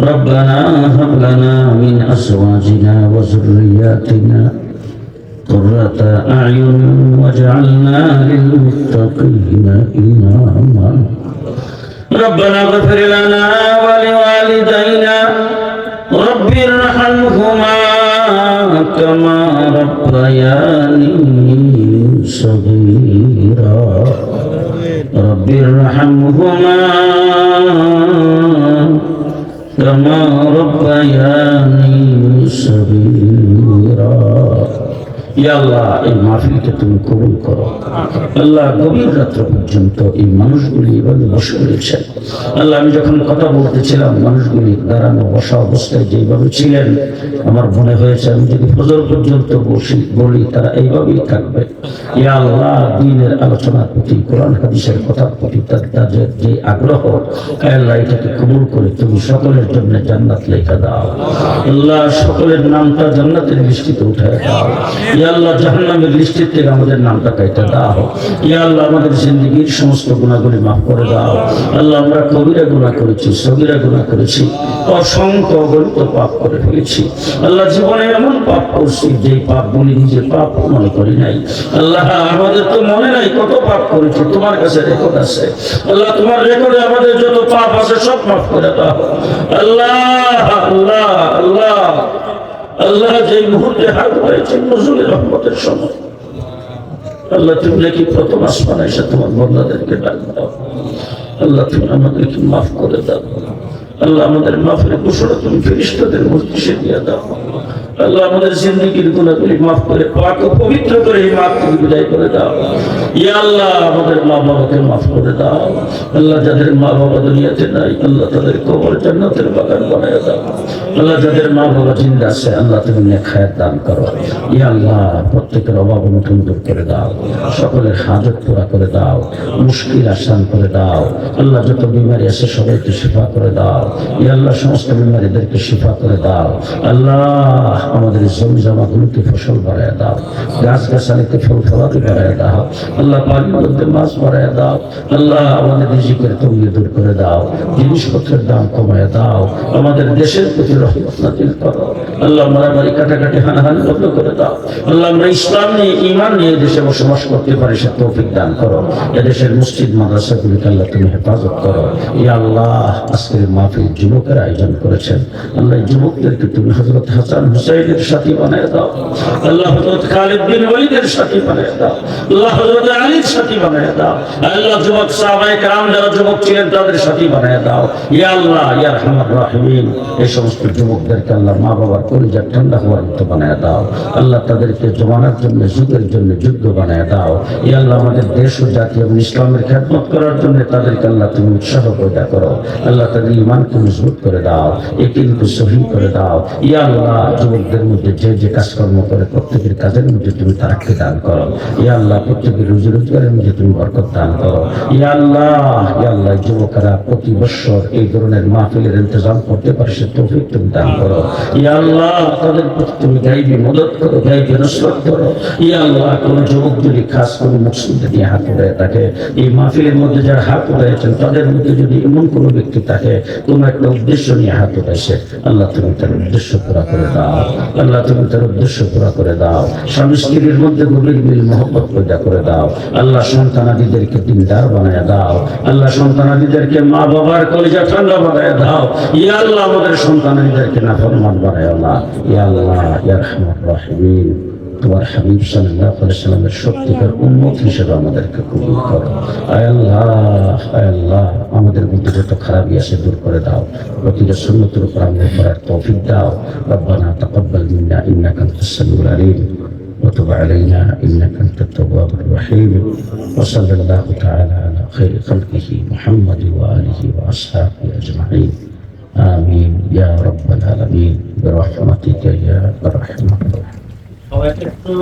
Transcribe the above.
ربنا هب لنا من أزواجنا وذرياتنا قرة أعين واجعلنا للمتقين إماما. ربنا اغفر لنا ولوالدينا. رب ارحمهما كما ربياني صغيرا. رب ارحمهما كما ربياني صغيرا ইয়া আমার মনে হয়েছে আমি যদি ফজর পর্যন্ত বসি, বলি, তারা এইভাবেই থাকবে। দিনের আলোচনার প্রতি, কোরআন হাদিসের প্রতি তাদের যে আগ্রহ আল্লাহ, এটাকে কবুল করে তুমি সকলের জন্য জান্নাত লেখা দাও। আল্লাহ, সকলের নামটা জান্নাতের লিস্টিতে উঠে দাও। ইয়া আল্লাহ জাহান্নামের লিস্টির থেকে আমাদের নামটা কেটে দাও। ইয়া আল্লাহ আমাদের জিন্দগির সমস্ত গুণাগুলি মাফ করে দাও। আল্লাহ, আমরা কবিরা গুণা করেছি সবিরা গুণা করেছি, অসংখ্য অগণিত পাপ করে ফেলেছি। আল্লাহ, জীবনে এমন পাপ করছি যে পাপগুলি নিজের পাপ মনে করি নাই। আল্লাহ, আমাদের তো মনে নাই কত পাপ করেছি, তোমার কাছে রেকর্ড আছে। আল্লাহ, তোমার রেকর্ডে আমাদের যত পাপ আছে সব মাফ করে দাও। আল্লাহ আল্লাহ আল্লাহ। আল্লাহ যে মুহূর্তে হাত হয়েছে নজরুলের রহমতের সময়। আল্লাহ তুমি নাকি প্রথম আসমান এসে তোমার বন্ধাদেরকে ডাক দাও। আল্লাহ তুমি আমাদেরকে মাফ করে দাও। আল্লাহ আমাদের মাফের কুশলে তুমি ফিরিস্তাদের মূর্তি সে দিয়ে দাও। আল্লাহ আমাদের গুণাগুলি মাফ করে, পাক ও পবিত্র করে এই বিদায় করে দাও। ইয়া আল্লাহ, আমাদের মা বাবাকে মাফ করে দাও। আল্লাহ যাদের মা বাবা দুনিয়াতে নাই, আল্লাহ তাদের কবর জান্নাতের বাগান বানায় দাও। আল্লাহ যাদের মা বাবা জিন্দা আছে, আল্লাহ তুমি দান করো। ইয়া আল্লাহ, প্রত্যেকের অভাব অনুঠন দূর করে দাও। সকলের হাজত পুরা করে দাও। মুশকিল আসান করে দাও। আল্লাহ যত বিমারি আছে, সবাইকে শিফা করে দাও। ইয়া আল্লাহ, সমস্ত বিমারিদেরকে শিফা করে দাও। আল্লাহ আমাদের জমি জমাগুলোকে ফসল বাড়ায় দাও গাছ গাছালিতে ফল ফলাতে বাড়ায় দাও, আল্লাহ পানির মধ্যে মাছ বাড়ায় দাও, আল্লাহ আমাদের রিজিকের তঙ্গি দূর করে দাও, জিনিসপত্রের দাম কমায় দাও, আমাদের দেশের প্রতি রহমত করো, আল্লাহ মারামারি কাটাকাটি হানাহানি বন্ধ করে দাও, আল্লাহ আমরা ইসলাম নিয়ে ইমান নিয়ে দেশে বসবাস করতে পারি, সে তৌফিক দান করো, এদেশের মসজিদ, মাদ্রাসাগুলিকে আল্লাহ তুমি হেফাজত করো, ইয়া আল্লাহ আজকের মাহফিল যুবকের আয়োজন করেছেন আল্লাহ যুবকদেরকে তুমি হজরত হাসান হুসাইনের সাথী বানায় দাও আল্লাহ হজরত খালিদ বিন ওয়ালিদের সাথী বানায় দাও আল্লাহ হজরত আলীর সাথী বানায় দাও আল্লাহ যুবক সাহাবায়ে کرام যারা যুবক ছিলেন তাদের সাথী বানায় দাও ইয়া আল্লাহ ইয়া রহমান রাহিমিন এই সমস্ত যুবকদেরকে আল্লাহ মা বাবার কলিজার ঠান্ডা হওয়ার মতো বানায় দাও আল্লাহ তাদেরকে জমানার জন্য যুগের জন্য যুদ্ধ বানায় দাও ইয়া আল্লাহ আমাদের দেশ ও জাতি এবং ইসলামের খেদমত করার জন্য তাদেরকে আল্লাহ তুমি উৎসাহ পয়দা করো আল্লাহ তাদের ইমানকে মজবুত করে দাও এটিকে সহি করে দাও ইয়া আল্লাহ যুবকদের মধ্যে যে যে কাজকর্ম করে প্রত্যেকের কাজের মধ্যে তুমি তারাকে দান করো। ইয়া আল্লাহ, প্রত্যেকের রুজি রোজগারের মধ্যে তুমি বরকত দান করো। ইয়া আল্লাহ ইয়া আল্লাহ যুবকেরা প্রতি বছর এই ধরনের মাহফিলের ইন্তজাম করতে পারে, সে তৌফিক তুমি দান করো। ইয়া আল্লাহ, তাদের প্রতি তুমি গাইবি মদত করো, গাইবি নসরত করো। ইয়া আল্লাহ, কোন যুবক যদি খাস, কোনো মুসলিমদের নিয়ে হাত উঠে থাকে, এই মাহফিলের মধ্যে যারা হাত উঠেছেন তাদের মধ্যে যদি এমন কোনো ব্যক্তি থাকে, কোন একটা উদ্দেশ্য নিয়ে হাত উঠেছে আল্লাহ তুমি তার উদ্দেশ্য পুরা করে দাও। আল্লাহ তুমি তার উদ্দেশ্য পুরা করে দাও। স্বামী স্ত্রীর মধ্যে গভীর মিল মহব্বত পয়দা করে দাও। আল্লাহ সন্তানাদিদেরকে দিনদার বানায় দাও। আল্লাহ সন্তানাদিদেরকে মা বাবার কলিজা ঠান্ডা বানায় দাও। ইয়া আল্লাহ আমাদের সন্তানাদিদেরকে নাফরমান বানায় আল্লাহ ইয়া আল্লাহ, ইয়া রহমান রাহিমিন। তোমার হাবিব সাল্লাহ সাল্লামের সত্যিকার উন্মত হিসেবে আমাদেরকে কবুল করো আয় আল্লাহ আয় আল্লাহ আমাদের মধ্যে যত খারাপই আছে দূর করে দাও প্রতিটা সুন্নতের উপর আমাদের করার তৌফিক দাও রব্বানা তাকাব্বাল মিন্না ইন্নাকা আনতাস সামিউল আলিম وتب علينا انك انت التواب الرحيم وصلى الله تعالى على خير خلقه محمد واله واصحابه اجمعين امين يا رب العالمين برحمتك يا أرحم الراحمين সবাই একটু